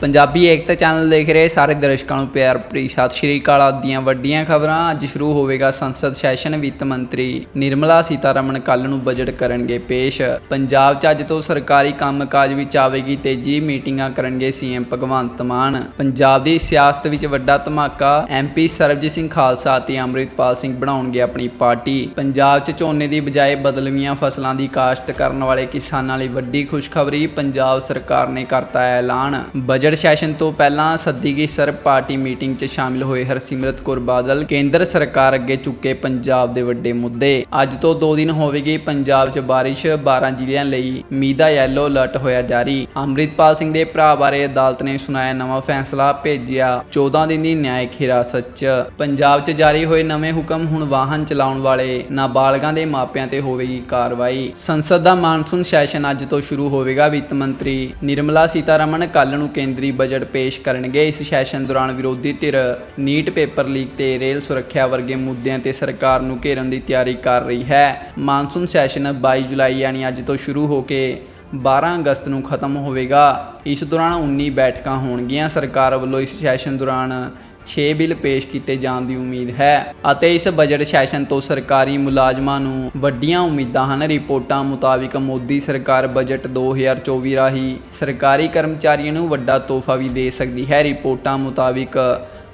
ਪੰਜਾਬੀ ਏਕਤਾ channel ਦੇਖ ਰਹੇ ਸਾਰੇ ਦਰਸ਼ਕਾਂ ਨੂੰ ਪਿਆਰ ਭਰੀ ਸਤਿ ਸ਼੍ਰੀ ਅਕਾਲ। ਅੱਜ ਵੱਡੀਆਂ ਖਬਰਾਂ, ਅੱਜ ਸ਼ੁਰੂ ਹੋਵੇਗਾ ਸੰਸਦ ਸੈਸ਼ਨ ਵਿੱਤ ਮੰਤਰੀ ਨਿਰਮਲਾ ਸੀਤਾਰਮਣ ਕੱਲ ਨੂੰ ਬਜਟ ਕਰਨਗੇ ਪੇਸ਼। ਪੰਜਾਬ 'ਚ ਅੱਜ ਤੋਂ ਸਰਕਾਰੀ ਕੰਮਕਾਜ ਵਿੱਚ ਆਵੇਗੀ ਤੇਜ਼ੀ, ਮੀਟਿੰਗਾਂ ਕਰਨਗੇ ਸੀਐਮ ਭਗਵੰਤ ਮਾਨ। ਪੰਜਾਬ ਦੀ ਸਿਆਸਤ ਵਿੱਚ ਵੱਡਾ ਧਮਾਕਾ ਐਮਪੀ ਸਰਬਜੀਤ ਸਿੰਘ ਖਾਲਸਾ ਅਤੇ ਅੰਮ੍ਰਿਤਪਾਲ ਸਿੰਘ ਬਣਾਉਣਗੇ ਆਪਣੀ ਪਾਰਟੀ। ਪੰਜਾਬ 'ਚ ਝੋਨੇ ਦੀ ਬਜਾਏ ਬਦਲਵੀਆਂ ਫਸਲਾਂ ਦੀ ਕਾਸ਼ਤ ਕਰਨ ਵਾਲੇ ਕਿਸਾਨਾਂ ਲਈ ਵੱਡੀ ਖੁਸ਼ਖਬਰੀ, ਪੰਜਾਬ ਸਰਕਾਰ ਨੇ ਕਰਤਾ ਐਲਾਨ। ਬਜਟ ਸੈਸ਼ਨ ਤੋਂ ਪਹਿਲਾਂ ਸੱਦੀ ਗਈ ਸਰਬ ਪਾਰਟੀ ਮੀਟਿੰਗ 'ਚ ਸ਼ਾਮਿਲ ਹੋਏ ਹਰਸਿਮਰਤ ਕੌਰ ਬਾਦਲ, ਕੇਂਦਰ ਸਰਕਾਰ ਅੱਗੇ ਚੁੱਕੇ ਪੰਜਾਬ ਦੇ ਵੱਡੇ ਮੁੱਦੇ। ਅੱਜ ਤੋਂ 2 ਦਿਨ ਹੋਵੇਗੀ ਪੰਜਾਬ 'ਚ ਬਾਰਿਸ਼ 12 ਜ਼ਿਲ੍ਹਿਆਂ ਲਈ ਮੀਦਾ ਯੈਲੋ ਅਲਰਟ ਹੋਇਆ ਜਾਰੀ। ਅੰਮ੍ਰਿਤਪਾਲ ਸਿੰਘ ਦੇ ਭਰਾ ਬਾਰੇ ਅਦਾਲਤ ਨੇ ਸੁਣਾਇਆ ਨਵਾਂ ਫੈਸਲਾ ਭੇਜਿਆ। 14 ਦਿਨ ਦੀ ਨਿਆਇਕ ਹਿਰਾਸਤ 'ਚ। ਪੰਜਾਬ 'ਚ ਜਾਰੀ ਹੋਏ ਨਵੇਂ ਹੁਕਮ ਹੁਣ ਵਾਹਨ ਚਲਾਉਣ ਵਾਲੇ ਨਾਬਾਲਗਾਂ ਦੇ ਮਾਪਿਆਂ ਤੇ ਹੋਵੇਗੀ ਕਾਰਵਾਈ। ਸੰਸਦ ਦਾ ਮਾਨਸੂਨ ਸੈਸ਼ਨ ਅੱਜ ਤੋਂ ਸ਼ੁਰੂ ਹੋਵੇਗਾ ਵਿੱਤ ਮੰਤਰੀ ਨਿਰਮਲਾ ਸੀਤਾਰਮਨ। ਕੱਲ ਨੂੰ ਕੇਂਦਰੀ ਬਜਟ ਪੇਸ਼ ਕਰਨਗੇ। ਇਸ ਸੈਸ਼ਨ ਦੌਰਾਨ ਵਿਰੋਧੀ ਧਿਰ ਨੀਟ ਪੇਪਰ ਲੀਕ ਤੇ ਰੇਲ ਸੁਰੱਖਿਆ ਵਰਗੇ ਮੁੱਦਿਆਂ ਤੇ ਸਰਕਾਰ ਨੂੰ ਘੇਰਨ ਦੀ ਤਿਆਰੀ ਕਰ ਰਹੀ ਹੈ। ਮਾਨਸੂਨ ਸੈਸ਼ਨ 22 ਜੁਲਾਈ ਯਾਨੀ ਅੱਜ ਤੋਂ ਸ਼ੁਰੂ ਹੋ ਕੇ 12 ਅਗਸਤ ਨੂੰ ਖਤਮ ਹੋਵੇਗਾ। ਇਸ ਦੌਰਾਨ 19 ਬੈਠਕਾਂ ਹੋਣਗੀਆਂ। ਸਰਕਾਰ ਵੱਲੋਂ ਇਸ ਸੈਸ਼ਨ ਦੌਰਾਨ 6 ਬਿੱਲ ਪੇਸ਼ ਕੀਤੇ ਜਾਣ ਦੀ ਉਮੀਦ ਹੈ ਅਤੇ ਇਸ ਬਜਟ ਸੈਸ਼ਨ ਤੋਂ ਸਰਕਾਰੀ ਮੁਲਾਜ਼ਮਾਂ ਨੂੰ ਵੱਡੀਆਂ ਉਮੀਦਾਂ ਹਨ। ਰਿਪੋਰਟਾਂ ਮੁਤਾਬਿਕ ਮੋਦੀ ਸਰਕਾਰ ਬਜਟ 2024 ਰਾਹੀਂ ਸਰਕਾਰੀ ਕਰਮਚਾਰੀਆਂ ਨੂੰ ਵੱਡਾ ਤੋਹਫਾ ਵੀ ਦੇ ਸਕਦੀ ਹੈ। ਰਿਪੋਰਟਾਂ ਮੁਤਾਬਿਕ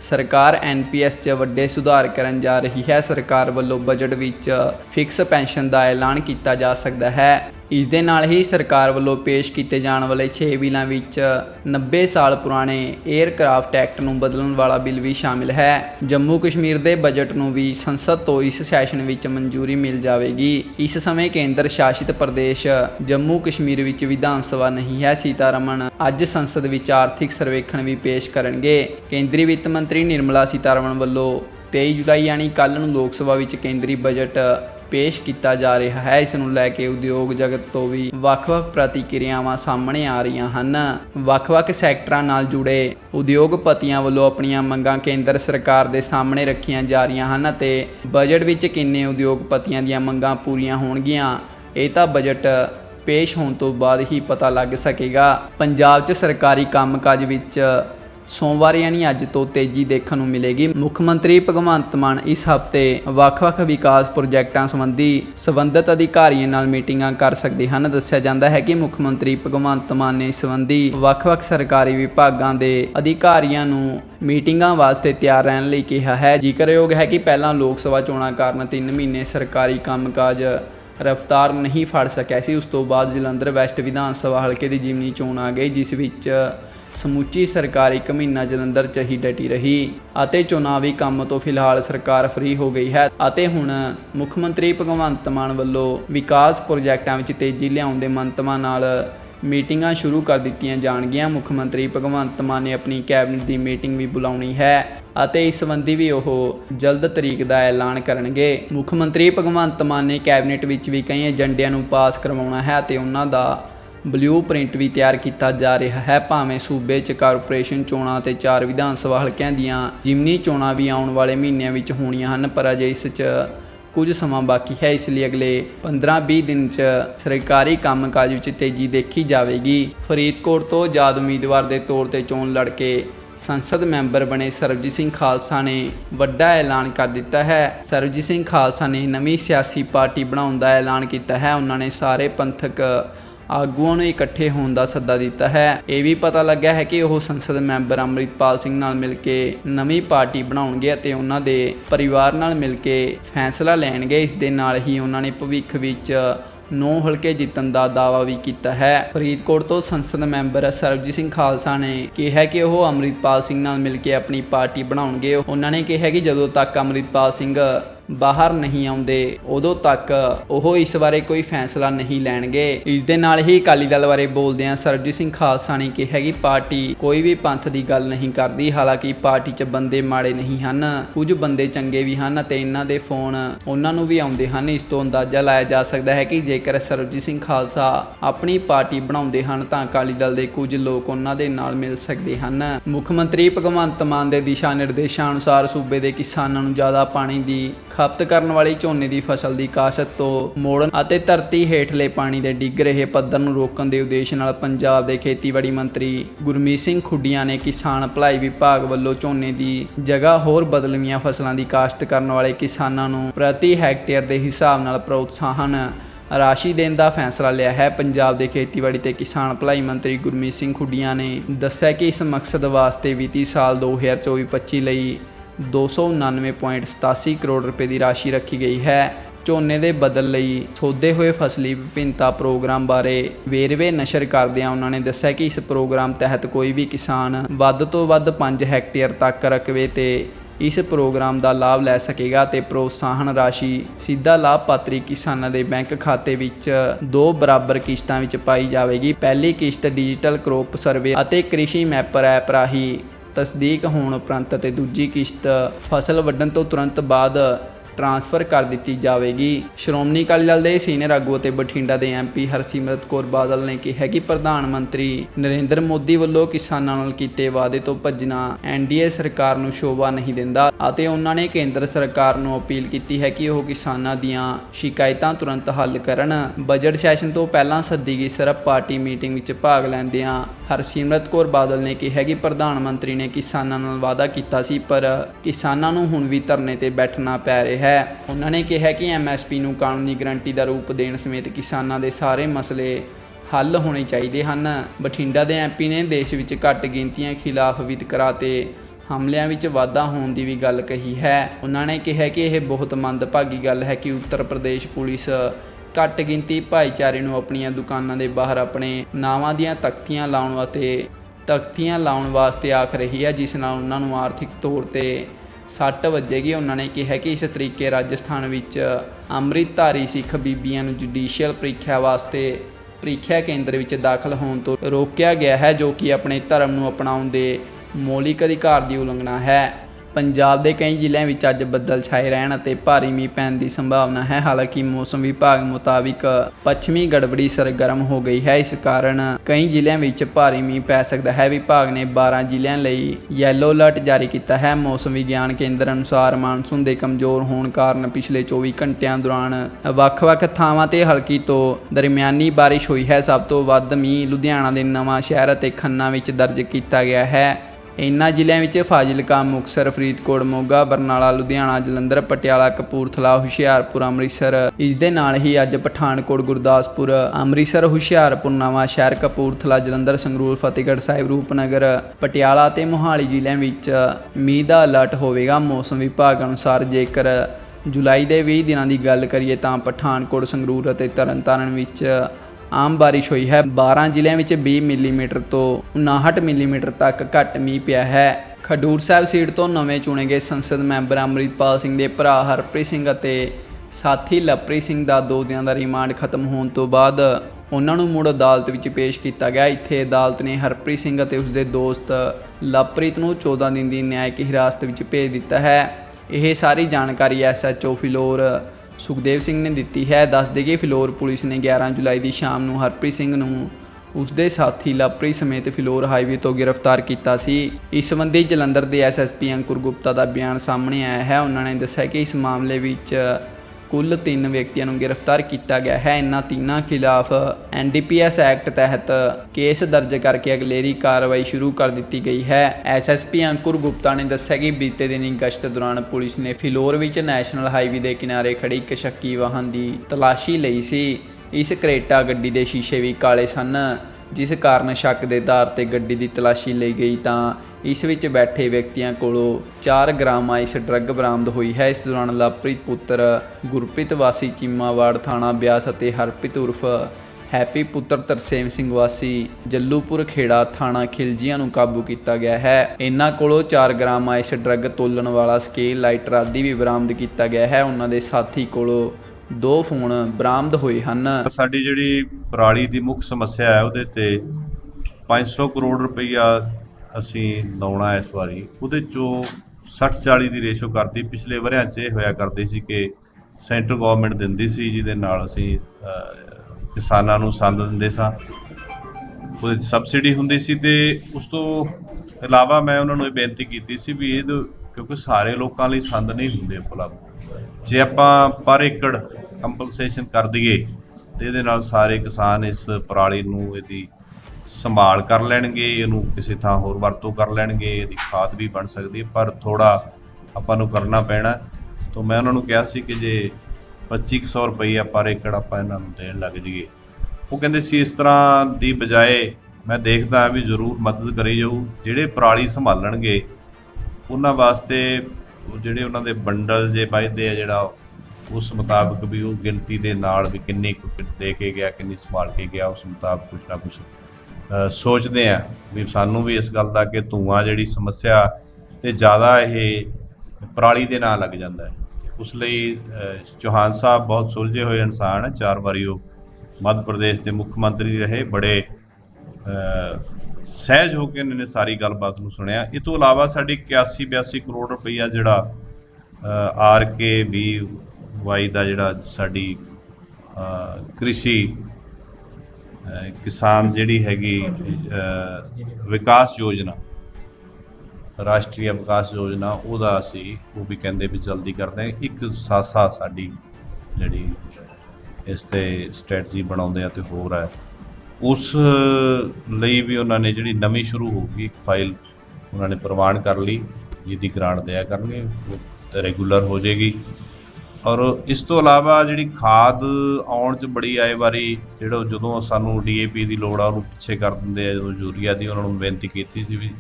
ਸਰਕਾਰ ਐਨਪੀਐਸ 'ਚ ਵੱਡੇ ਸੁਧਾਰ ਕਰਨ ਜਾ ਰਹੀ ਹੈ। ਸਰਕਾਰ ਵੱਲੋਂ ਬਜਟ ਵਿੱਚ ਫਿਕਸ ਪੈਨਸ਼ਨ ਦਾ ਐਲਾਨ ਕੀਤਾ ਜਾ ਸਕਦਾ ਹੈ। ਇਸ ਦੇ ਨਾਲ ਹੀ ਸਰਕਾਰ ਵੱਲੋਂ ਪੇਸ਼ ਕੀਤੇ ਜਾਣ ਵਾਲੇ 6 ਬਿੱਲਾਂ ਵਿੱਚ 90 ਸਾਲ ਪੁਰਾਣੇ 에ਅਰਕ੍ਰਾਫਟ ਐਕਟ ਨੂੰ ਬਦਲਣ ਵਾਲਾ ਬਿੱਲ ਵੀ ਸ਼ਾਮਿਲ ਹੈ। ਜੰਮੂ ਕਸ਼ਮੀਰ ਦੇ ਬਜਟ ਨੂੰ ਵੀ ਸੰਸਦ ਤੋਂ ਇਸ ਸੈਸ਼ਨ ਵਿੱਚ ਮਨਜ਼ੂਰੀ ਮਿਲ ਜਾਵੇਗੀ। ਇਸ ਸਮੇਂ ਕੇਂਦਰ ਸ਼ਾਸਿਤ ਪ੍ਰਦੇਸ਼ ਜੰਮੂ ਕਸ਼ਮੀਰ ਵਿੱਚ ਵਿਧਾਨ ਸਭਾ ਨਹੀਂ ਹੈ। ਸੀਤਾਰਮਨ ਅੱਜ ਸੰਸਦ ਵਿੱਚ ਆਰਥਿਕ ਸਰਵੇਖਣ ਵੀ ਪੇਸ਼ ਕਰਨਗੇ। ਕੇਂਦਰੀ ਵਿੱਤ ਮੰਤਰੀ ਨਿਰਮਲਾ ਸੀਤਾਰਮਨ ਵੱਲੋਂ 23 ਜੁਲਾਈ ਯਾਨੀ ਕੱਲ ਨੂੰ ਲੋਕ ਸਭਾ ਵਿੱਚ ਕੇਂਦਰੀ ਬਜਟ ਪੇਸ਼ ਕੀਤਾ ਜਾ ਰਿਹਾ ਹੈ। ਇਸ ਨੂੰ ਲੈ ਕੇ ਉਦਯੋਗ ਜਗਤ ਤੋਂ ਵੀ ਵੱਖ-ਵੱਖ ਪ੍ਰਤੀਕਿਰਿਆਵਾਂ ਸਾਹਮਣੇ ਆ ਰਹੀਆਂ ਹਨ। ਵੱਖ-ਵੱਖ ਸੈਕਟਰਾਂ ਨਾਲ ਜੁੜੇ ਉਦਯੋਗਪਤੀਆਂ ਵੱਲੋਂ ਆਪਣੀਆਂ ਮੰਗਾਂ ਕੇਂਦਰ ਸਰਕਾਰ ਦੇ ਸਾਹਮਣੇ ਰੱਖੀਆਂ ਜਾ ਰਹੀਆਂ ਹਨ ਅਤੇ ਬਜਟ ਵਿੱਚ ਕਿੰਨੇ ਉਦਯੋਗਪਤੀਆਂ ਦੀਆਂ ਮੰਗਾਂ ਪੂਰੀਆਂ ਹੋਣਗੀਆਂ, ਇਹ ਤਾਂ ਬਜਟ ਪੇਸ਼ ਹੋਣ ਤੋਂ ਬਾਅਦ ਹੀ ਪਤਾ ਲੱਗ ਸਕੇਗਾ। ਪੰਜਾਬ 'ਚ ਸਰਕਾਰੀ ਕੰਮਕਾਜ ਵਿੱਚ ਸੋਮਵਾਰ ਯਾਨੀ ਅੱਜ ਤੋਂ ਤੇਜ਼ੀ ਦੇਖਣ ਨੂੰ ਮਿਲੇਗੀ। ਮੁੱਖ ਮੰਤਰੀ ਭਗਵੰਤ ਮਾਨ ਇਸ ਹਫ਼ਤੇ ਵੱਖ-ਵੱਖ ਵਿਕਾਸ ਪ੍ਰੋਜੈਕਟਾਂ ਸੰਬੰਧੀ ਸਬੰਧਤ ਅਧਿਕਾਰੀਆਂ ਨਾਲ ਮੀਟਿੰਗਾਂ ਕਰ ਸਕਦੇ ਹਨ। ਦੱਸਿਆ ਜਾਂਦਾ ਹੈ ਕਿ ਮੁੱਖ ਮੰਤਰੀ ਭਗਵੰਤ ਮਾਨ ਨੇ ਇਸ ਸੰਬੰਧੀ ਵੱਖ-ਵੱਖ ਸਰਕਾਰੀ ਵਿਭਾਗਾਂ ਦੇ ਅਧਿਕਾਰੀਆਂ ਨੂੰ ਮੀਟਿੰਗਾਂ ਵਾਸਤੇ ਤਿਆਰ ਰਹਿਣ ਲਈ ਕਿਹਾ ਹੈ। ਜ਼ਿਕਰਯੋਗ ਹੈ ਕਿ ਪਹਿਲਾਂ ਲੋਕ ਸਭਾ ਚੋਣਾਂ ਕਾਰਨ 3 ਮਹੀਨੇ ਸਰਕਾਰੀ ਕੰਮਕਾਜ ਰਫਤਾਰ ਨਹੀਂ ਫੜ ਸਕਿਆ ਸੀ। ਉਸ ਤੋਂ ਬਾਅਦ ਜਲੰਧਰ ਵੈਸਟ ਵਿਧਾਨ ਸਭਾ ਹਲਕੇ ਦੀ ਜਿਮਨੀ ਚੋਣ ਆ ਗਈ, ਜਿਸ ਵਿੱਚ ਸਮੁੱਚੀ ਸਰਕਾਰ ਇੱਕ ਮਹੀਨਾ ਜਲੰਧਰ ਚ ਹੀ ਡਟੀ ਰਹੀ ਅਤੇ ਚੁਣਾਵੀ ਕੰਮ ਤੋਂ ਫਿਲਹਾਲ ਸਰਕਾਰ ਫ੍ਰੀ ਹੋ ਗਈ ਹੈ ਅਤੇ ਹੁਣ ਮੁੱਖ ਮੰਤਰੀ ਭਗਵੰਤ ਮਾਨ ਵੱਲੋਂ ਵਿਕਾਸ ਪ੍ਰੋਜੈਕਟਾਂ ਵਿੱਚ ਤੇਜ਼ੀ ਲਿਆਉਣ ਦੇ ਮੰਤਵਾਂ ਨਾਲ ਮੀਟਿੰਗਾਂ ਸ਼ੁਰੂ ਕਰ ਦਿੱਤੀਆਂ ਜਾਣਗੀਆਂ। ਮੁੱਖ ਮੰਤਰੀ ਭਗਵੰਤ ਮਾਨ ਨੇ ਆਪਣੀ ਕੈਬਨਿਟ ਦੀ ਮੀਟਿੰਗ ਵੀ ਬੁਲਾਉਣੀ ਹੈ ਅਤੇ ਇਸ ਸੰਬੰਧੀ ਵੀ ਉਹ ਜਲਦ ਤਰੀਕ ਦਾ ਐਲਾਨ ਕਰਨਗੇ। ਮੁੱਖ ਮੰਤਰੀ ਭਗਵੰਤ ਮਾਨ ਨੇ ਕੈਬਨਿਟ ਵਿੱਚ ਵੀ ਕਈ ਏਜੰਡਿਆਂ ਨੂੰ ਪਾਸ ਕਰਵਾਉਣਾ ਹੈ ਅਤੇ ਉਹਨਾਂ ਦਾ ਬਲੂ ਪ੍ਰਿੰਟ ਵੀ ਤਿਆਰ ਕੀਤਾ ਜਾ ਰਿਹਾ ਹੈ। ਭਾਵੇਂ ਸੂਬੇ 'ਚ ਕਾਰਪੋਰੇਸ਼ਨ ਚੋਣਾਂ ਤੇ ਚਾਰ ਵਿਧਾਨ ਸਭਾ ਹਲਕਿਆਂ ਦੀਆਂ ਜਿਮਨੀ ਚੋਣਾਂ ਵੀ ਆਉਣ ਵਾਲੇ ਮਹੀਨਿਆਂ ਵਿੱਚ ਹੋਣੀਆਂ ਹਨ, ਪਰ ਅਜੇ ਇਸ 'ਚ ਕੁਝ ਸਮਾਂ ਬਾਕੀ ਹੈ। ਇਸ ਲਈ ਅਗਲੇ 15-20 ਦਿਨ 'ਚ ਸਰਕਾਰੀ ਕੰਮਕਾਜ ਵਿੱਚ ਤੇਜ਼ੀ ਦੇਖੀ ਜਾਵੇਗੀ। ਫਰੀਦਕੋਟ ਤੋਂ ਆਜ਼ਾਦ ਉਮੀਦਵਾਰ ਦੇ ਤੌਰ ਤੇ ਚੋਣ ਲੜ ਕੇ ਸੰਸਦ ਮੈਂਬਰ ਬਣੇ ਸਰਬਜੀਤ ਸਿੰਘ ਖਾਲਸਾ ਨੇ ਵੱਡਾ ਐਲਾਨ ਕਰ ਦਿੱਤਾ ਹੈ। ਸਰਬਜੀਤ ਸਿੰਘ ਖਾਲਸਾ ਨੇ ਨਵੀਂ ਸਿਆਸੀ ਪਾਰਟੀ ਬਣਾਉਣ ਦਾ ਐਲਾਨ ਕੀਤਾ ਹੈ। ਉਹਨਾਂ ਨੇ ਸਾਰੇ ਪੰਥਕ ਆਗੂਆਂ ਨੂੰ ਇਕੱਠੇ ਹੋਣ ਦਾ ਸੱਦਾ ਦਿੱਤਾ ਹੈ। ਇਹ ਵੀ ਪਤਾ ਲੱਗਿਆ ਹੈ ਕਿ ਉਹ ਸੰਸਦ ਮੈਂਬਰ ਅੰਮ੍ਰਿਤਪਾਲ ਸਿੰਘ ਨਾਲ ਮਿਲ ਕੇ ਨਵੀਂ ਪਾਰਟੀ ਬਣਾਉਣਗੇ ਅਤੇ ਉਹਨਾਂ ਦੇ ਪਰਿਵਾਰ ਨਾਲ ਮਿਲ ਕੇ ਫੈਸਲਾ ਲੈਣਗੇ। ਇਸ ਦੇ ਨਾਲ ਹੀ ਉਹਨਾਂ ਨੇ ਭਵਿੱਖ ਵਿੱਚ ਨੌ ਹਲਕੇ ਜਿੱਤਣ ਦਾ ਦਾਅਵਾ ਵੀ ਕੀਤਾ ਹੈ। ਫਰੀਦਕੋਟ ਤੋਂ ਸੰਸਦ ਮੈਂਬਰ ਸਰਬਜੀਤ ਸਿੰਘ ਖਾਲਸਾ ਨੇ ਕਿਹਾ ਕਿ ਉਹ ਅੰਮ੍ਰਿਤਪਾਲ ਸਿੰਘ ਨਾਲ ਮਿਲ ਕੇ ਆਪਣੀ ਪਾਰਟੀ ਬਣਾਉਣਗੇ। ਉਹਨਾਂ ਨੇ ਕਿਹਾ ਕਿ ਜਦੋਂ ਤੱਕ ਅੰਮ੍ਰਿਤਪਾਲ ਸਿੰਘ ਬਾਹਰ ਨਹੀਂ ਆਉਂਦੇ, ਉਦੋਂ ਤੱਕ ਉਹ ਇਸ ਬਾਰੇ ਕੋਈ ਫੈਸਲਾ ਨਹੀਂ ਲੈਣਗੇ। ਇਸ ਦੇ ਨਾਲ ਹੀ ਅਕਾਲੀ ਦਲ ਬਾਰੇ ਬੋਲਦਿਆਂ ਸਰਬਜੀਤ ਸਿੰਘ ਖਾਲਸਾ ਨੇ ਕਿਹਾ ਕਿ ਪਾਰਟੀ ਕੋਈ ਵੀ ਪੰਥ ਦੀ ਗੱਲ ਨਹੀਂ ਕਰਦੀ, ਹਾਲਾਂਕਿ ਪਾਰਟੀ 'ਚ ਬੰਦੇ ਮਾੜੇ ਨਹੀਂ ਹਨ, ਕੁਝ ਬੰਦੇ ਚੰਗੇ ਵੀ ਹਨ ਅਤੇ ਇਹਨਾਂ ਦੇ ਫੋਨ ਉਹਨਾਂ ਨੂੰ ਵੀ ਆਉਂਦੇ ਹਨ। ਇਸ ਤੋਂ ਅੰਦਾਜ਼ਾ ਲਾਇਆ ਜਾ ਸਕਦਾ ਹੈ ਕਿ ਜੇਕਰ ਸਰਬਜੀਤ ਸਿੰਘ ਖਾਲਸਾ ਆਪਣੀ ਪਾਰਟੀ ਬਣਾਉਂਦੇ ਹਨ ਤਾਂ ਅਕਾਲੀ ਦਲ ਦੇ ਕੁਝ ਲੋਕ ਉਹਨਾਂ ਦੇ ਨਾਲ ਮਿਲ ਸਕਦੇ ਹਨ। ਮੁੱਖ ਮੰਤਰੀ ਭਗਵੰਤ ਮਾਨ ਦੇ ਦਿਸ਼ਾ ਨਿਰਦੇਸ਼ਾਂ ਅਨੁਸਾਰ ਸੂਬੇ ਦੇ ਕਿਸਾਨਾਂ ਨੂੰ ਜ਼ਿਆਦਾ ਪਾਣੀ ਦੀ ਖਪਤ ਕਰਨ ਵਾਲੀ ਝੋਨੇ ਦੀ ਫਸਲ ਦੀ ਕਾਸ਼ਤ ਤੋਂ ਮੋੜਨ ਅਤੇ ਧਰਤੀ ਹੇਠਲੇ ਪਾਣੀ ਦੇ ਡਿੱਗ ਰਹੇ ਪੱਧਰ ਨੂੰ ਰੋਕਣ ਦੇ ਉਦੇਸ਼ ਨਾਲ ਪੰਜਾਬ ਦੇ ਖੇਤੀਬਾੜੀ ਮੰਤਰੀ ਗੁਰਮੀਤ ਸਿੰਘ ਖੁੱਡੀਆਂ ਨੇ ਕਿਸਾਨ ਭਲਾਈ ਵਿਭਾਗ ਵੱਲੋਂ ਝੋਨੇ ਦੀ ਜਗ੍ਹਾ ਹੋਰ ਬਦਲਵੀਆਂ ਫਸਲਾਂ ਦੀ ਕਾਸ਼ਤ ਕਰਨ ਵਾਲੇ ਕਿਸਾਨਾਂ ਨੂੰ ਪ੍ਰਤੀ ਹੈਕਟੇਅਰ ਦੇ ਹਿਸਾਬ ਨਾਲ ਪ੍ਰੋਤਸਾਹਨ ਰਾਸ਼ੀ ਦੇਣ ਦਾ ਫੈਸਲਾ ਲਿਆ ਹੈ। ਪੰਜਾਬ ਦੇ ਖੇਤੀਬਾੜੀ ਤੇ ਕਿਸਾਨ ਭਲਾਈ ਮੰਤਰੀ ਗੁਰਮੀਤ ਸਿੰਘ ਖੁੱਡੀਆਂ ਨੇ ਦੱਸਿਆ ਕਿ ਇਸ ਮਕਸਦ ਵਾਸਤੇ ਵਿੱਤੀ ਸਾਲ 2024-25 ਲਈ 299.87 ਕਰੋੜ ਰੁਪਏ ਦੀ ਰਾਸ਼ੀ ਰੱਖੀ ਗਈ ਹੈ। ਝੋਨੇ ਦੇ ਬਦਲ ਲਈ ਸੋਧੇ ਹੋਏ ਫਸਲੀ ਵਿਭਿੰਨਤਾ ਪ੍ਰੋਗਰਾਮ ਬਾਰੇ ਵੇਰਵੇ ਨਸ਼ਰ ਕਰਦਿਆਂ ਉਹਨਾਂ ਨੇ ਦੱਸਿਆ ਕਿ ਇਸ ਪ੍ਰੋਗਰਾਮ ਤਹਿਤ ਕੋਈ ਵੀ ਕਿਸਾਨ ਵੱਧ ਤੋਂ ਵੱਧ 5 ਹੈਕਟੇਅਰ ਤੱਕ ਰਕਬੇ ਤੇ ਇਸ ਪ੍ਰੋਗਰਾਮ ਦਾ ਲਾਭ ਲੈ ਸਕੇਗਾ ਤੇ ਪ੍ਰੋਤਸਾਹਨ ਰਾਸ਼ੀ ਸਿੱਧਾ ਲਾਭਪਾਤਰੀ ਕਿਸਾਨਾਂ ਦੇ ਬੈਂਕ ਖਾਤੇ ਵਿੱਚ ਦੋ ਬਰਾਬਰ ਕਿਸ਼ਤਾਂ ਵਿੱਚ ਪਾਈ ਜਾਵੇਗੀ। ਪਹਿਲੀ ਕਿਸ਼ਤ ਡਿਜੀਟਲ ਕ੍ਰੋਪ ਸਰਵੇ ਅਤੇ ਕ੍ਰਿਸ਼ੀ ਮੈਪਰ ਐਪ ਰਾਹੀਂ ਤਸਦੀਕ ਹੋਣ ਉਪਰੰਤ ਅਤੇ ਦੂਜੀ ਕਿਸ਼ਤ ਫਸਲ ਵੱਢਣ ਤੋਂ ਤੁਰੰਤ ਬਾਅਦ ਟਰਾਂਸਫਰ ਕਰ ਦਿੱਤੀ ਜਾਵੇਗੀ। ਸ਼੍ਰੋਮਣੀ ਅਕਾਲੀ ਦਲ ਦੇ ਸੀਨੀਅਰ ਆਗੂ ਅਤੇ ਬਠਿੰਡਾ ਦੇ ਐਮਪੀ ਹਰਸਿਮਰਤ ਕੌਰ ਬਾਦਲ ਨੇ ਕਿਹਾ ਕਿ ਪ੍ਰਧਾਨ ਮੰਤਰੀ ਨਰਿੰਦਰ ਮੋਦੀ ਵੱਲੋਂ ਕਿਸਾਨਾਂ ਨਾਲ ਕੀਤੇ ਵਾਅਦੇ ਤੋਂ ਭੱਜਣਾ ਐਨਡੀਏ ਸਰਕਾਰ ਨੂੰ ਸ਼ੋਭਾ ਨਹੀਂ ਦਿੰਦਾ ਅਤੇ ਉਹਨਾਂ ਨੇ ਕੇਂਦਰ ਸਰਕਾਰ ਨੂੰ ਅਪੀਲ ਕੀਤੀ ਹੈ ਕਿ ਉਹ ਕਿਸਾਨਾਂ ਦੀਆਂ ਸ਼ਿਕਾਇਤਾਂ ਤੁਰੰਤ ਹੱਲ ਕਰਨ। ਬਜਟ ਸੈਸ਼ਨ ਤੋਂ ਪਹਿਲਾਂ ਸੱਦੀ ਗਈ ਸਰਬ ਪਾਰਟੀ ਮੀਟਿੰਗ ਵਿੱਚ ਭਾਗ ਲੈਂਦਿਆਂ ਹਰਸਿਮਰਤ ਕੌਰ ਬਾਦਲ ਨੇ ਕਿਹਾ ਕਿ ਪ੍ਰਧਾਨ ਮੰਤਰੀ ਨੇ ਕਿਸਾਨਾਂ ਨਾਲ ਵਾਅਦਾ ਕੀਤਾ ਸੀ, ਪਰ ਕਿਸਾਨਾਂ ਨੂੰ ਹੁਣ ਵੀ ਧਰਨੇ ਤੇ ਬੈਠਣਾ ਪੈ ਰਿਹਾ ਹੈ। ਹੈ। ਉਹਨਾਂ ਨੇ ਕਿਹਾ ਕਿ ਐਮਐਸਪੀ ਨੂੰ ਕਾਨੂੰਨੀ ਗਰੰਟੀ ਦਾ ਰੂਪ ਦੇਣ ਸਮੇਤ ਕਿਸਾਨਾਂ ਦੇ ਸਾਰੇ ਮਸਲੇ ਹੱਲ ਹੋਣੇ ਚਾਹੀਦੇ ਹਨ। ਬਠਿੰਡਾ ਦੇ ਐਮਪੀ ਨੇ ਦੇਸ਼ ਵਿੱਚ ਘੱਟ ਗਿਣਤੀਆਂ ਖਿਲਾਫ ਵਿਤਕਰਾ ਤੇ ਹਮਲਿਆਂ ਵਿੱਚ ਵਾਧਾ ਹੋਣ ਦੀ ਵੀ ਗੱਲ ਕਹੀ ਹੈ। ਉਹਨਾਂ ਨੇ ਕਿਹਾ ਕਿ ਇਹ ਬਹੁਤ ਮੰਦਭਾਗੀ ਗੱਲ ਹੈ ਕਿ ਉੱਤਰ ਪ੍ਰਦੇਸ਼ ਪੁਲਿਸ ਘੱਟ ਗਿਣਤੀ ਭਾਈਚਾਰੇ ਨੂੰ ਆਪਣੀਆਂ ਦੁਕਾਨਾਂ ਦੇ ਬਾਹਰ ਆਪਣੇ ਨਾਵਾਂ ਦੀਆਂ ਤਖਤੀਆਂ ਲਾਉਣ ਅਤੇ ਤਖਤੀਆਂ ਲਾਉਣ ਵਾਸਤੇ ਆਖ ਰਹੀ ਹੈ, ਜਿਸ ਨਾਲ ਉਹਨਾਂ ਨੂੰ ਆਰਥਿਕ ਤੌਰ ਤੇ ਸੱਟ ਵੱਜੇਗੀ। ਉਹਨਾਂ ਨੇ ਕਿਹਾ ਕਿ ਇਸ ਤਰੀਕੇ ਰਾਜਸਥਾਨ ਵਿੱਚ ਅੰਮ੍ਰਿਤਧਾਰੀ ਸਿੱਖ ਬੀਬੀਆਂ ਨੂੰ ਜੁਡੀਸ਼ੀਅਲ ਪ੍ਰੀਖਿਆ ਵਾਸਤੇ ਪ੍ਰੀਖਿਆ ਕੇਂਦਰ ਵਿੱਚ ਦਾਖਲ ਹੋਣ ਤੋਂ ਰੋਕਿਆ ਗਿਆ ਹੈ, ਜੋ ਕਿ ਆਪਣੇ ਧਰਮ ਨੂੰ ਅਪਣਾਉਣ ਦੇ ਮੌਲਿਕ ਅਧਿਕਾਰ ਦੀ ਉਲੰਘਣਾ ਹੈ। ਪੰਜਾਬ ਦੇ ਕਈ ਜ਼ਿਲ੍ਹਿਆਂ ਵਿੱਚ ਅੱਜ ਬੱਦਲ ਛਾਏ ਰਹਿਣ ਅਤੇ ਭਾਰੀ ਮੀਂਹ ਪੈਣ ਦੀ ਸੰਭਾਵਨਾ ਹੈ। ਹਾਲਾਂਕਿ ਮੌਸਮ ਵਿਭਾਗ ਮੁਤਾਬਿਕ ਪੱਛਮੀ ਗੜਬੜੀ ਸਰਗਰਮ ਹੋ ਗਈ ਹੈ। ਇਸ ਕਾਰਨ ਕਈ ਜ਼ਿਲ੍ਹਿਆਂ ਵਿੱਚ ਭਾਰੀ ਮੀਂਹ ਪੈ ਸਕਦਾ ਹੈ। ਵਿਭਾਗ ਨੇ 12 ਜ਼ਿਲ੍ਹਿਆਂ ਲਈ ਯੈਲੋ ਅਲਰਟ ਜਾਰੀ ਕੀਤਾ ਹੈ। ਮੌਸਮ ਵਿਗਿਆਨ ਕੇਂਦਰ ਅਨੁਸਾਰ ਮਾਨਸੂਨ ਦੇ ਕਮਜ਼ੋਰ ਹੋਣ ਕਾਰਨ ਪਿਛਲੇ 24 ਘੰਟਿਆਂ ਦੌਰਾਨ ਵੱਖ-ਵੱਖ ਥਾਵਾਂ ਤੇ ਹਲਕੀ ਤੋਂ ਦਰਮਿਆਨੀ ਬਾਰਿਸ਼ ਹੋਈ ਹੈ। ਸਭ ਤੋਂ ਵੱਧ ਮੀਂਹ ਲੁਧਿਆਣਾ ਦੇ ਨਵਾਂ ਸ਼ਹਿਰ ਅਤੇ ਖੰਨਾ ਵਿੱਚ ਦਰਜ ਕੀਤਾ ਗਿਆ ਹੈ। ਇਨ੍ਹਾਂ ਜ਼ਿਲ੍ਹਿਆਂ ਵਿੱਚ ਫਾਜ਼ਿਲਕਾ, ਮੁਕਤਸਰ, ਫਰੀਦਕੋਟ, ਮੋਗਾ, ਬਰਨਾਲਾ, ਲੁਧਿਆਣਾ, ਜਲੰਧਰ, ਪਟਿਆਲਾ, ਕਪੂਰਥਲਾ, ਹੁਸ਼ਿਆਰਪੁਰ, ਅੰਮ੍ਰਿਤਸਰ। ਇਸ ਦੇ ਨਾਲ ਹੀ ਅੱਜ ਪਠਾਨਕੋਟ, ਗੁਰਦਾਸਪੁਰ, ਅੰਮ੍ਰਿਤਸਰ, ਹੁਸ਼ਿਆਰਪੁਰ, ਨਵਾਂ ਸ਼ਹਿਰ, ਕਪੂਰਥਲਾ, ਜਲੰਧਰ, ਸੰਗਰੂਰ, ਫਤਿਹਗੜ੍ਹ ਸਾਹਿਬ, ਰੂਪਨਗਰ, ਪਟਿਆਲਾ ਤੇ ਮੋਹਾਲੀ ਜ਼ਿਲ੍ਹਿਆਂ ਵਿੱਚ ਮੀਂਹ ਦਾ ਅਲਰਟ ਹੋਵੇਗਾ। ਮੌਸਮ ਵਿਭਾਗ ਅਨੁਸਾਰ ਜੇਕਰ ਜੁਲਾਈ ਦੇ 20 ਦਿਨਾਂ ਦੀ ਗੱਲ ਕਰੀਏ ਤਾਂ ਪਠਾਨਕੋਟ, ਸੰਗਰੂਰ ਅਤੇ ਤਰਨਤਾਰਨ ਵਿੱਚ ਆਮ ਬਾਰਿਸ਼ ਹੋਈ ਹੈ। 12 ਜ਼ਿਲ੍ਹਿਆਂ ਵਿੱਚ 20 ਮਿਲੀਮੀਟਰ ਤੋਂ 59 ਮਿਲੀਮੀਟਰ ਤੱਕ ਘੱਟ ਮੀਂਹ ਪਿਆ ਹੈ। ਖਡੂਰ ਸਾਹਿਬ ਸੀਟ ਤੋਂ ਨਵੇਂ ਚੁਣੇ ਗਏ ਸੰਸਦ ਮੈਂਬਰ ਅੰਮ੍ਰਿਤਪਾਲ ਸਿੰਘ ਦੇ ਭਰਾ ਹਰਪ੍ਰੀਤ ਸਿੰਘ ਅਤੇ ਸਾਥੀ ਲਵਪ੍ਰੀਤ ਸਿੰਘ ਦਾ ਦੋ ਦਿਨਾਂ ਦਾ ਰਿਮਾਂਡ ਖਤਮ ਹੋਣ ਤੋਂ ਬਾਅਦ ਉਹਨਾਂ ਨੂੰ ਮੁੜ ਅਦਾਲਤ ਵਿੱਚ ਪੇਸ਼ ਕੀਤਾ ਗਿਆ। ਇੱਥੇ ਅਦਾਲਤ ਨੇ ਹਰਪ੍ਰੀਤ ਸਿੰਘ ਅਤੇ ਉਸਦੇ ਦੋਸਤ ਲਵਪ੍ਰੀਤ ਨੂੰ 14 ਦਿਨ ਦੀ ਨਿਆਇਕ ਹਿਰਾਸਤ ਵਿੱਚ ਭੇਜ ਦਿੱਤਾ ਹੈ। ਇਹ ਸਾਰੀ ਜਾਣਕਾਰੀ ਐਸਐਚਓ ਫਿਲੌਰ ਸੁਖਦੇਵ ਸਿੰਘ ਨੇ ਦਿੱਤੀ ਹੈ। ਦੱਸ ਦੇ ਕਿ ਫਿਲੌਰ ਪੁਲਿਸ ਨੇ 11 ਜੁਲਾਈ ਦੀ ਸ਼ਾਮ ਨੂੰ ਹਰਪ੍ਰੀਤ ਸਿੰਘ ਨੂੰ ਉਸਦੇ ਸਾਥੀ ਲਵਪ੍ਰੀਤ ਸਮੇਤ ਫਿਲੌਰ ਹਾਈਵੇ ਤੋਂ ਗ੍ਰਿਫਤਾਰ ਕੀਤਾ ਸੀ। ਇਸ ਸੰਬੰਧੀ ਜਲੰਧਰ ਦੇ ਐਸਐਸਪੀ ਅੰਕੁਰ ਗੁਪਤਾ ਦਾ ਬਿਆਨ ਸਾਹਮਣੇ ਆਇਆ ਹੈ। ਉਹਨਾਂ ਨੇ ਦੱਸਿਆ ਕਿ ਇਸ ਮਾਮਲੇ ਵਿੱਚ ਕੁੱਲ 3 ਵਿਅਕਤੀਆਂ ਨੂੰ ਗ੍ਰਿਫਤਾਰ ਕੀਤਾ ਗਿਆ ਹੈ। ਇਨ੍ਹਾਂ ਤਿੰਨਾਂ ਖਿਲਾਫ ਐਨਡੀਪੀਐਸ ਐਕਟ ਤਹਿਤ ਕੇਸ ਦਰਜ ਕਰਕੇ ਅਗਲੇਰੀ ਕਾਰਵਾਈ ਸ਼ੁਰੂ ਕਰ ਦਿੱਤੀ ਗਈ ਹੈ। ਐਸਐਸਪੀ ਅੰਕੁਰ ਗੁਪਤਾ ਨੇ ਦੱਸਿਆ ਕਿ ਬੀਤੇ ਦਿਨੀ ਗਸ਼ਤ ਦੌਰਾਨ ਪੁਲਿਸ ਨੇ ਫਿਲੌਰ ਵਿੱਚ ਨੈਸ਼ਨਲ ਹਾਈਵੇ ਦੇ ਕਿਨਾਰੇ ਖੜੀ ਇੱਕ ਸ਼ੱਕੀ ਵਾਹਨ ਦੀ ਤਲਾਸ਼ੀ ਲਈ ਸੀ। ਇਸ ਕਰੇਟਾ ਗੱਡੀ ਦੇ ਸ਼ੀਸ਼ੇ ਵੀ ਕਾਲੇ ਸਨ। ਜਿਸ ਕਾਰਨ ਸ਼ੱਕ ਦੇ ਆਧਾਰ ਤੇ ਗੱਡੀ ਦੀ ਤਲਾਸ਼ੀ ਲਈ ਗਈ ਤਾਂ ਇਸ ਵਿੱਚ ਬੈਠੇ ਵਿਅਕਤੀਆਂ ਕੋਲੋਂ 4 ਗ੍ਰਾਮ ਆਈਸ ਡਰੱਗ ਬਰਾਮਦ ਹੋਈ ਹੈ। ਇਸ ਦੌਰਾਨ ਲਵਪ੍ਰੀਤ ਪੁੱਤਰ, ਗੁਰਪ੍ਰੀਤ ਵਾਸੀ, ਚੀਮਾਵਾੜ ਥਾਣਾ ਬਿਆਸ ਅਤੇ ਹਰਪ੍ਰੀਤ ਉਰਫ ਹੈਪੀ ਪੁੱਤਰ ਤਰਸੇਮ ਸਿੰਘ ਵਾਸੀ, ਜੱਲੂਪੁਰ ਖੇੜਾ ਥਾਣਾ ਖਿਲਜੀਆਂ ਨੂੰ ਕਾਬੂ ਕੀਤਾ ਗਿਆ ਹੈ। ਇਹਨਾਂ ਕੋਲੋਂ 4 ਗ੍ਰਾਮ ਆਇਸ ਡਰੱਗ ਤੋਲਣ ਵਾਲਾ ਸਕੇਲ ਲਾਈਟਰ ਆਦਿ ਵੀ ਬਰਾਮਦ ਕੀਤਾ ਗਿਆ ਹੈ। ਉਹਨਾਂ ਦੇ ਸਾਥੀ ਕੋਲੋਂ ਦੋ ਫੋਨ ਬਰਾਮਦ ਹੋਏ ਹਨ। ਸਾਡੀ ਜਿਹੜੀ ਪਰਾਲੀ ਦੀ ਮੁੱਖ ਸਮੱਸਿਆ ਹੈ, ਉਹਦੇ ਤੇ 500 ਕਰੋੜ ਰੁਪਈਆ ਅਸੀਂ ਲਾਉਣਾ ਇਸ ਵਾਰੀ। ਉਹਦੇ ਚੋਂ 60 40 ਦੀ ਰੇਸ਼ੋ ਕਰਦੀ ਪਿਛਲੇ ਵਰਿਆਂ 'ਚ ਇਹ ਹੋਇਆ ਕਰਦੇ ਸੀ ਕਿ ਸੈਂਟਰ ਗਵਰਨਮੈਂਟ ਦਿੰਦੀ ਸੀ, ਜਿਹਦੇ ਨਾਲ ਅਸੀਂ ਕਿਸਾਨਾਂ ਨੂੰ ਸੰਦ ਦਿੰਦੇ ਸਾਂ। ਉਹਦੇ 'ਚ ਸਬਸਿਡੀ ਹੁੰਦੀ ਸੀ ਤੇ ਉਸ ਤੋਂ ਇਲਾਵਾ ਮੈਂ ਉਹਨਾਂ ਨੂੰ ਇਹ ਬੇਨਤੀ ਕੀਤੀ ਸੀ ਵੀ ਇਹ ਕਿਉਂਕਿ ਸਾਰੇ ਲੋਕਾਂ ਲਈ ਸੰਦ ਨਹੀਂ ਹੁੰਦੇ ਉਪਲਬਧ। ਜੇ ਆਪਾਂ ਪਰ ਏਕੜ ਕੰਪਨਸੇਸ਼ਨ ਕਰ ਦਈਏ ਤੇ ਇਹਦੇ ਨਾਲ ਸਾਰੇ ਕਿਸਾਨ ਇਸ ਪਰਾਲੀ ਨੂੰ ਇਹਦੀ ਸੰਭਾਲ ਕਰ ਲੈਣਗੇ, ਇਹਨੂੰ ਕਿਸੇ ਥਾਂ ਹੋਰ ਵਰਤੋਂ ਕਰ ਲੈਣਗੇ, ਇਹਦੀ ਖਾਦ ਵੀ ਬਣ ਸਕਦੀ ਹੈ, ਪਰ ਥੋੜਾ ਆਪਾਂ ਨੂੰ ਕਰਨਾ ਪੈਣਾ। ਤਾਂ ਮੈਂ ਉਹਨਾਂ ਨੂੰ ਕਿਹਾ ਸੀ ਕਿ ਜੇ 2500 ਰੁਪਈਆ ਪਰ ਏਕੜ ਆਪਾਂ ਇਹਨਾਂ ਨੂੰ ਦੇਣ ਲੱਗ ਜਾਈਏ। ਉਹ ਕਹਿੰਦੇ ਸੀ ਇਸ ਤਰ੍ਹਾਂ ਦੀ ਬਜਾਏ ਮੈਂ ਦੇਖਦਾ ਵੀ ਜ਼ਰੂਰ ਮਦਦ ਕਰੀ ਜਾਊ, ਜਿਹੜੇ ਪਰਾਲੀ ਸੰਭਾਲਣਗੇ, ਉਹਨਾਂ ਵਾਸਤੇ ਜਿਹੜੇ ਉਹਨਾਂ ਦੇ ਬੰਡਲ ਜੇ ਵੱਜਦੇ ਆ ਜਿਹੜਾ, ਉਸ ਮੁਤਾਬਕ ਵੀ ਉਹ ਗਿਣਤੀ ਦੇ ਨਾਲ ਵੀ ਕਿੰਨੀ ਕੁ ਦੇ ਕੇ ਗਿਆ, ਕਿੰਨੀ ਸੰਭਾਲ ਕੇ ਗਿਆ, ਉਸ ਮੁਤਾਬਕ ਕੁਛ ਨਾ ਕੁਛ ਸੋਚਦੇ ਆ ਵੀ ਸਾਨੂੰ ਵੀ ਇਸ ਗੱਲ ਦਾ ਕਿ ਧੂਆਂ ਜਿਹੜੀ ਸਮੱਸਿਆ ਤੇ ਜ਼ਿਆਦਾ ਇਹ ਪਰਾਲੀ ਦੇ ਨਾਲ ਲੱਗ ਜਾਂਦਾ ਹੈ। ਉਸ ਲਈ ਚੌਹਾਨ ਸਾਹਿਬ ਬਹੁਤ ਸੁਲਝੇ ਹੋਏ ਇਨਸਾਨ ਹੈ ਚਾਰ ਵਾਰੀ ਉਹ ਮੱਧ ਪ੍ਰਦੇਸ਼ ਦੇ ਮੁੱਖ ਮੰਤਰੀ ਰਹੇ, ਬੜੇ ਸਹਿਜ ਹੋ ਕੇ ਇਹਨਾਂ ਨੇ ਸਾਰੀ ਗੱਲਬਾਤ ਨੂੰ ਸੁਣਿਆ। ਇਹ ਤੋਂ ਇਲਾਵਾ ਸਾਡੀ 81 82 ਕਰੋੜ ਰੁਪਈਆ ਜਿਹੜਾ ਆਰ ਕੇ ਵੀ ਵਾਈ ਦਾ ਜਿਹੜਾ ਸਾਡੀ ਕ੍ਰਿਸ਼ੀ ਕਿਸਾਨ ਜਿਹੜੀ ਹੈਗੀ ਵਿਕਾਸ ਯੋਜਨਾ, ਰਾਸ਼ਟਰੀ ਵਿਕਾਸ ਯੋਜਨਾ, ਉਹਦਾ ਅਸੀਂ ਉਹ ਵੀ ਕਹਿੰਦੇ ਵੀ ਜਲਦੀ ਕਰਦੇ ਹਾਂ। ਇੱਕ ਸਾਸਾ ਸਾਡੀ ਜਿਹੜੀ ਇਸ ਤੇ ਸਟ੍ਰੈਟਜੀ ਬਣਾਉਂਦੇ ਆ ਤੇ ਹੋਰ ਹੈ। ਉਸ ਲਈ ਵੀ ਉਹਨਾਂ ਨੇ ਜਿਹੜੀ ਨਵੀਂ ਸ਼ੁਰੂ ਹੋਊਗੀ ਇੱਕ ਫਾਈਲ ਉਹਨਾਂ ਨੇ ਪ੍ਰਵਾਨ ਕਰ ਲਈ, ਜਿਹਦੀ ਗ੍ਰਾਂਟ ਦਿਆ ਕਰਨਗੇ, ਉਹ ਰੈਗੂਲਰ ਹੋ ਜਾਏਗੀ। ਔਰ ਇਸ ਤੋਂ ਇਲਾਵਾ ਜਿਹੜੀ ਖਾਦ ਆਉਣ 'ਚ ਬੜੀ ਆਏ ਵਾਰੀ ਜਿਹੜਾ ਜਦੋਂ ਸਾਨੂੰ ਡੀਏਪੀ ਦੀ ਲੋੜ ਆ, ਉਹਨੂੰ ਪਿੱਛੇ ਕਰ ਦਿੰਦੇ ਆ, ਜਦੋਂ ਯੂਰੀਆ ਦੀ ਉਹਨਾਂ ਨੂੰ ਬੇਨਤੀ ਕੀਤੀ ਸੀ ਵੀ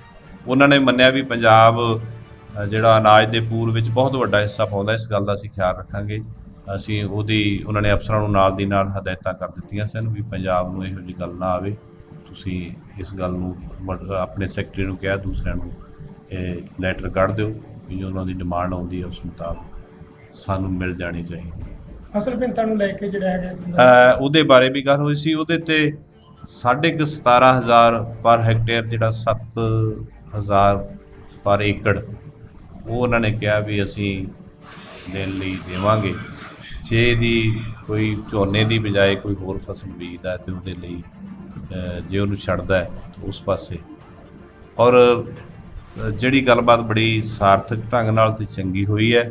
ਉਹਨਾਂ ਨੇ ਮੰਨਿਆ ਵੀ ਪੰਜਾਬ ਜਿਹੜਾ ਅਨਾਜ ਦੇ ਪੂਲ ਵਿੱਚ ਬਹੁਤ ਵੱਡਾ ਹਿੱਸਾ ਪਾਉਂਦਾ, ਇਸ ਗੱਲ ਦਾ ਅਸੀਂ ਖਿਆਲ ਰੱਖਾਂਗੇ। ਅਸੀਂ ਉਹਦੀ ਉਹਨਾਂ ਨੇ ਅਫਸਰਾਂ ਨੂੰ ਨਾਲ ਦੀ ਨਾਲ ਹਦਾਇਤਾਂ ਕਰ ਦਿੱਤੀਆਂ ਸਨ ਵੀ ਪੰਜਾਬ ਨੂੰ ਇਹੋ ਜਿਹੀ ਗੱਲ ਨਾ ਆਵੇ। ਤੁਸੀਂ ਇਸ ਗੱਲ ਨੂੰ ਆਪਣੇ ਸੈਕਟਰੀ ਨੂੰ ਕਿਹਾ ਦੂਸਰਿਆਂ ਨੂੰ ਇਹ ਲੈਟਰ ਕੱਢ ਦਿਓ ਵੀ ਜੋ ਉਹਨਾਂ ਦੀ ਡਿਮਾਂਡ ਆਉਂਦੀ ਹੈ ਉਸ ਮੁਤਾਬਕ ਸਾਨੂੰ ਮਿਲ ਜਾਣੀ ਚਾਹੀਦੀ ਫਸਲ ਬਿੰਤਾ ਨੂੰ ਲੈ ਕੇ ਜਿਹੜਾ ਹੈਗਾ ਉਹਦੇ ਬਾਰੇ ਵੀ ਗੱਲ ਹੋਈ ਸੀ। ਉਹਦੇ ਤੇ ਸਾਢੇ ਕੁ 17000 ਪਰ ਹੈਕਟੇਅਰ ਜਿਹੜਾ 7000 ਪਰ ਏਕੜ ਉਹ ਉਹਨਾਂ ਨੇ ਕਿਹਾ ਵੀ ਅਸੀਂ ਦੇਣ ਲਈ ਦੇਵਾਂਗੇ। ਜੇ ਦੀ ਕੋਈ ਝੋਨੇ ਦੀ ਬਜਾਏ ਕੋਈ ਹੋਰ ਫਸਲ ਬੀਜਦਾ ਹੈ ਤੇ ਉਹਦੇ ਲਈ ਜੇ ਉਹਨੂੰ ਛੱਡਦਾ ਹੈ ਉਸ ਪਾਸੇ। ਔਰ ਜਿਹੜੀ ਗੱਲਬਾਤ ਬੜੀ ਸਾਰਥਕ ਢੰਗ ਨਾਲ ਤੇ ਚੰਗੀ ਹੋਈ ਹੈ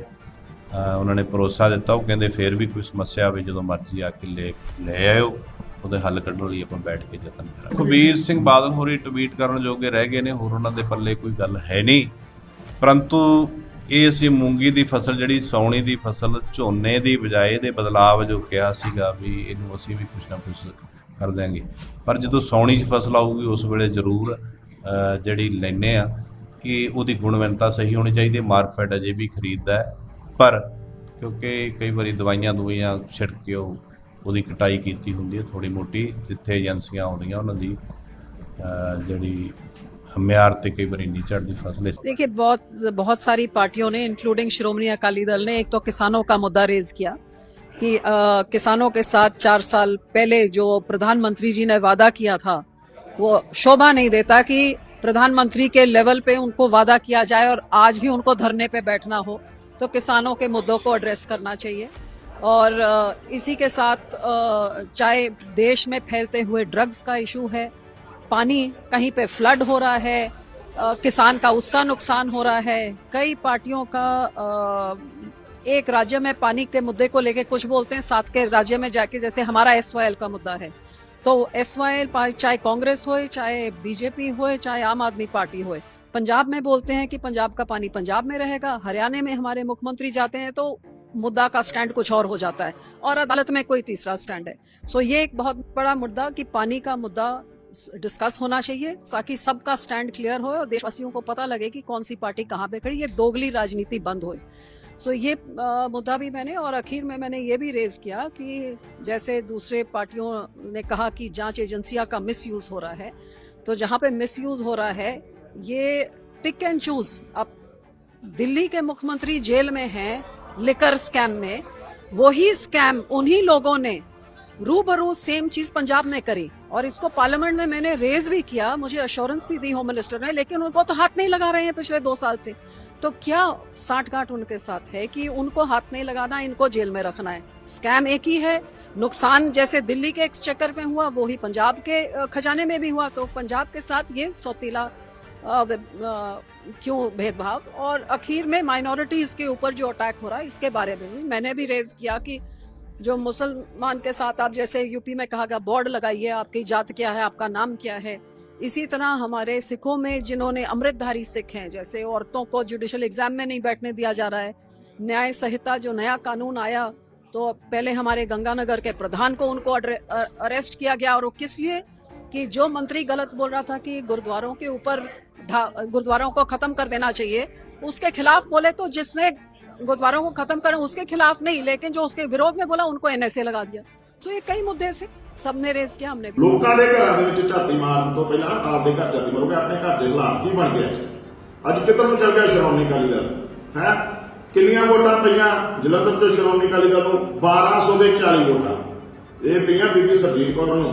ਉਹਨਾਂ ਨੇ ਭਰੋਸਾ ਦਿੱਤਾ। ਉਹ ਕਹਿੰਦੇ ਫੇਰ ਵੀ ਕੋਈ ਸਮੱਸਿਆ ਆਵੇ, ਜਦੋਂ ਮਰਜ਼ੀ ਆ ਕੇ ਲੈ ਲੈ ਆਇਓ। ਉਹਦੇ ਹੱਲ ਕੱਢਣ ਲਈ ਆਪਾਂ ਬੈਠ ਕੇ ਯਤਨ ਕਰਾਂਗੇ। ਕਬੀਰ ਸਿੰਘ ਬਾਦਲ ਹੋਰੀ ਟਵੀਟ ਕਰਨ ਜੋਗੇ ਰਹਿ ਗਏ ਨੇ, ਹੋਰ ਉਹਨਾਂ ਦੇ ਪੱਲੇ ਕੋਈ ਗੱਲ ਹੈ ਨਹੀਂ। ਪਰੰਤੂ ਇਹ ਅਸੀਂ ਮੂੰਗੀ ਦੀ ਫਸਲ ਜਿਹੜੀ, ਸੌਣੀ ਦੀ ਫਸਲ, ਝੋਨੇ ਦੀ ਬਜਾਏ ਦੇ ਬਦਲਾਵ ਜੋ ਕਿਹਾ ਸੀਗਾ ਵੀ ਇਹਨੂੰ ਅਸੀਂ ਵੀ ਕੁਛ ਨਾ ਕੁਛ ਕਰ ਦਿਆਂਗੇ। ਪਰ ਜਦੋਂ ਸੌਣੀ 'ਚ ਫਸਲ ਆਊਗੀ, ਉਸ ਵੇਲੇ ਜ਼ਰੂਰ ਜਿਹੜੀ ਲੈਨੇ ਆ ਕਿ ਉਹਦੀ ਗੁਣਵੱਤਾ ਸਹੀ ਹੋਣੀ ਚਾਹੀਦੀ ਹੈ ਮਾਰਕਫੈਟ ਅਜੇ ਵੀ ਖਰੀਦਦਾ ਹੈ। ਪਰ ਕਿਉਂਕਿ ਕਈ ਵਾਰੀ ਦਵਾਈਆਂ ਦਵਾਈਆਂ ਛਿੜਕ ਕੇ ਉਹ, ਉਹਦੀ ਕਟਾਈ ਕੀਤੀ ਹੁੰਦੀ ਹੈ ਥੋੜੀ ਮੋਟੀ, ਜਿੱਥੇ ਏਜੰਸੀਆਂ ਆਉਂਦੀਆਂ ਉਹਨਾਂ ਦੀ ਜਿਹੜੀ ਮਿਆਰ ਤੇ ਕਈ ਵਾਰੀ ਨਹੀਂ ਚੜਦੀ ਫਸਲ ਇਸ देखिए बहुत बहुत सारी पार्टियों ने इंक्लूडिंग श्रोमणी अकाली दल ने एक तो किसानों का मुद्दा रेज किया कि अ, किसानों के साथ चार साल पहले जो प्रधानमंत्री जी ने वादा किया था वो शोभा नहीं देता कि प्रधानमंत्री के लेवल पे उनको वादा किया जाए और आज भी उनको धरने पे बैठना हो तो किसानों के मुद्दों को एड्रेस करना चाहिए और अ, इसी के साथ अ, चाहे देश में फैलते हुए ड्रग्स का इशू है पानी कहीं पे फ्लड हो रहा है किसान का उसका नुकसान हो रहा है। कई पार्टियों का एक राज्य में पानी के मुद्दे को लेके कुछ बोलते हैं, साथ के राज्य में जाके जैसे हमारा एसवाईएल का मुद्दा है। तो एस चाहे कांग्रेस हो, चाहे बीजेपी हो, चाहे आम आदमी पार्टी हो, पंजाब में बोलते हैं कि पंजाब का पानी पंजाब में रहेगा, हरियाणा में हमारे मुख्यमंत्री जाते हैं तो मुद्दा का स्टैंड कुछ और हो जाता है, और अदालत में कोई तीसरा स्टैंड है। सो ये एक बहुत बड़ा मुद्दा कि पानी का मुद्दा डिस्कस होना चाहिए, ताकि सबका स्टैंड क्लियर हो और देशवासियों को पता लगे कि कौन सी पार्टी कहाँ पे खड़ी ये दोगली राजनीति बंद हो। सो ये मुद्दा भी मैंने और आखिर में मैंने ये भी रेज किया कि जैसे दूसरे पार्टियों ने कहा कि जाँच एजेंसियाँ का मिस हो रहा है तो जहाँ पे मिस हो रहा है, ये पिक एंड चूज़ अब दिल्ली के मुख्यमंत्री जेल में हैं लिकर स्कैम में, वही स्कैम उन्हीं लोगों ने रूबरू सेम चीज़ पंजाब में करी। और इसको पार्लियामेंट में मैंने रेज भी किया, मुझे अश्योरेंस भी दी होम मिनिस्टर ने, लेकिन उनको तो हाथ नहीं लगा रहे हैं पिछले दो साल से। तो क्या साठ गांठ उनके साथ है कि उनको हाथ नहीं लगाना, इनको जेल में रखना है? स्कैम एक ही है। नुकसान जैसे दिल्ली के एक्सचेकर में हुआ, वो ही पंजाब के खजाने में भी हुआ। तो पंजाब के साथ ये सौतीला क्यों भेदभाव? और आखिर में माइनॉरिटीज के ऊपर जो अटैक हो रहा है, इसके बारे में भी मैंने भी रेज किया कि जो मुसलमान के साथ आप जैसे यूपी में कहा गया बोर्ड लगाइए आपकी जात क्या है, आपका नाम क्या है, इसी तरह हमारे सिखों में जिन्होंने अमृतधारी सिख हैं, जैसे औरतों को जुडिशल एग्ज़ाम में नहीं बैठने दिया जा रहा है, न्याय संहिता जो नया कानून आया तो पहले हमारे गंगानगर के प्रधान को उनको अरेस्ट किया गया और वो किस लिए? कि जो मंत्री गलत बोल रहा था कि गुरुद्वारों के ऊपर गुरुद्वारों को खत्म कर देना चाहिए, उसके खिलाफ बोले तो जिसने गुरुद्वारों को खत्म करें उसके खिलाफ नहीं लेकिन जो उसके विरोध में बोला उनको एनएसए लगा दिया सो ये कई मुद्दे से सबने रेज किया हमने भी ਲੋਕਾਂ ਦੇ ਘਰਾਂ ਦੇ ਵਿੱਚ ਝਾਤੀ ਮਾਰਨ ਤੋਂ ਪਹਿਲਾਂ ਨਾ ਆਪਦੇ ਘਰ ਝਾਤੀ ਮਾਰੋਗੇ ਆਪਣੇ ਘਰ ਦੇ ਹਾਲਾਤ ਕੀ ਬਣ ਗਏ ਅੱਜ ਅੱਜ ਕਿੱਧਰ ਨੂੰ ਚੱਲ ਗਿਆ ਸ਼੍ਰੋਮਣੀ ਅਕਾਲੀ ਦਲ ਹੈ ਕਿੰਨੀਆਂ ਵੋਟਾਂ ਪਈਆਂ ਜਲੰਧਰ ਤੋਂ ਸ਼੍ਰੋਮਣੀ ਅਕਾਲੀ ਦਲ ਨੂੰ 1200 ਦੇ 40 ਵੋਟਾਂ ਇਹ ਪਈਆਂ ਬੀਬੀ ਸਰਜੀਤ ਕੌਰ ਨੂੰ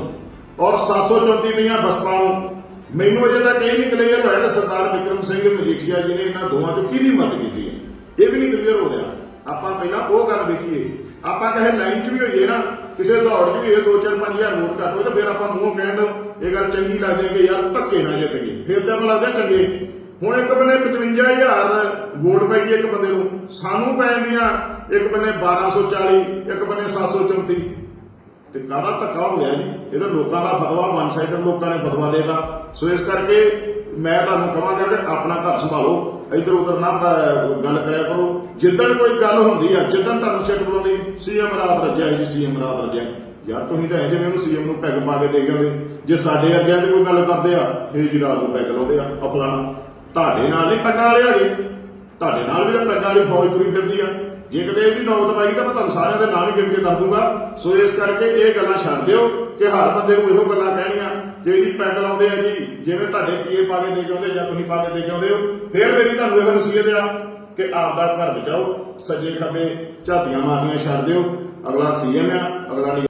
ਔਰ 734 ਪਈਆਂ ਬਸਪਾ ਨੂੰ ਮੈਨੂੰ ਅਜੇ ਤੱਕ ਇਹ ਨਹੀਂ ਕਲੀਅਰ ਹੋਇਆ ਕਿ ਸਰਦਾਰ ਵਿਕਰਮ ਸਿੰਘ ਮਜੀਠੀਆ ਜੀ ਨੇ ਇਹਨਾਂ ਦੋਵਾਂ ਚੋਂ ਕਿਹਦੀ ਮਦਦ ਕੀਤੀ ਹੈ ਇਹ ਵੀ ਨਹੀਂ ਕਲੀਅਰ ਹੋ ਰਿਹਾ। ਆਪਾਂ ਪਹਿਲਾਂ ਉਹ ਗੱਲ ਵੇਖੀਏ। ਆਪਾਂ ਕਹੇ ਲਾਈਨ 'ਚ ਵੀ ਹੋਈਏ ਨਾ, ਕਿਸੇ ਦੌੜ 'ਚ ਵੀ ਹੋਈਏ 2-4-5000 ਵੋਟ ਘੱਟ ਹੋਏ ਤਾਂ ਫਿਰ ਆਪਾਂ ਮੂੰਹੋਂ ਕਹਿਣ ਨੂੰ ਇਹ ਗੱਲ ਚੰਗੀ ਲੱਗਦੀ ਹੈ ਕਿ ਯਾਰ ਧੱਕੇ ਨਾਲ ਜਿੱਤ ਗਏ। ਫਿਰ ਤਾਂ ਆਪਾਂ ਲੱਗਦਾ ਚੰਗੇ। ਹੁਣ ਇੱਕ ਬੰਨੇ 55000 ਵੋਟ ਪੈ ਗਈ ਇੱਕ ਬੰਦੇ ਨੂੰ। ਸਾਨੂੰ ਪੈ ਜਾਂਦੀਆਂ ਇੱਕ ਬੰਨੇ 1240 ਇੱਕ ਬੰਨੇ 734 ਤੇ ਕਾਹਦਾ ਧੱਕਾ ਹੋ ਗਿਆ ਜੀ? ਇਹ ਤਾਂ ਲੋਕਾਂ ਦਾ ਫਤਵਾ ਵਨ ਸਾਈਡਡ ਲੋਕਾਂ ਨੇ ਫਤਵਾ ਦੇਤਾ। ਸੋ ਇਸ ਕਰਕੇ ਮੈਂ ਤੁਹਾਨੂੰ ਕਹਾਂਗਾ ਕਿ ਆਪਣਾ ਘਰ ਸੰਭਾਲੋ। ਇੱਧਰ ਉੱਧਰ ਨਾ ਪ- ਗੱਲ ਕਰਿਆ ਕਰੋ। ਜਿੱਦਣ ਕੋਈ ਗੱਲ ਹੁੰਦੀ ਆ, ਜਿੱਦਣ ਤੁਹਾਨੂੰ ਸਿੱਟ ਬੁਲਾਉਂਦੀ ਸੀਐਮ ਰਾਤ ਰੱਜਿਆ ਜੀ ਸੀਐਮ ਰਾਤ ਰੱਜਿਆ ਯਾਰ ਤੁਸੀਂ ਤਾਂ ਇਹ ਜਿਵੇਂ ਉਹਨੂੰ ਸੀਐਮ ਨੂੰ ਪੈਗ ਪਾ ਕੇ ਦੇ ਗਏ ਜੇ ਸਾਡੇ ਅੱਗੇ ਤੇ ਕੋਈ ਗੱਲ ਕਰਦੇ ਆ, ਇਹ ਜੀ ਰਾਤ ਨੂੰ ਪੈਗ ਲਾਉਂਦੇ ਆ ਅਫਲਾਣਾ ਤੁਹਾਡੇ ਨਾਲ ਨਹੀਂ ਪੈਗਾਂ ਲਿਆ ਜੀ ਤੁਹਾਡੇ ਨਾਲ ਵੀ ਤਾਂ ਪੈਗਾਂ ਵਾਲੀ ਫੌਜ ਤੁਰੀ ਫਿਰਦੀ ਆ। ਜੇ ਕਦੇ ਇਹ ਵੀ ਨੌਬਤ ਆਈ ਤਾਂ ਮੈਂ ਤੁਹਾਨੂੰ ਸਾਰਿਆਂ ਦੇ ਨਾਮ ਹੀ ਗਿਣ ਕੇ ਦੱਸ ਦੂੰਗਾ। ਸੋ ਇਸ ਕਰਕੇ ਇਹ ਗੱਲਾਂ ਛੱਡ ਦਿਓ ਕਿ ਹਰ ਬੰਦੇ ਨੂੰ ਇਹੋ ਗੱਲਾਂ ਕਹਿਣੀਆਂ। ਜੇ ਜੀ ਪੈਗ ਲਾਉਂਦੇ ਆ ਜੀ, ਜਿਵੇਂ ਤੁਹਾਡੇ ਪੀਏ ਪਾ ਕੇ ਦੇ ਕੇ ਆਉਂਦੇ ਜਾਂ ਤੁਸੀਂ ਪਾ ਕੇ ਦੇ ਕੇ ਆਉਂਦੇ ਹੋ, ਫਿਰ ਮੇਰੀ ਤੁਹਾਨੂੰ ਇਹੋ ਨਸੀਹਤ ਆ ਕਿ ਆਪਦਾ ਘਰ ਬਚਾਓ, ਸੱਜੇ ਖੱਬੇ ਝਾਤੀਆਂ ਮਾਰਨੀਆਂ ਛੱਡ ਦਿਓ, ਅਗਲਾ ਸੀਐਮ ਆ, ਅਗਲਾ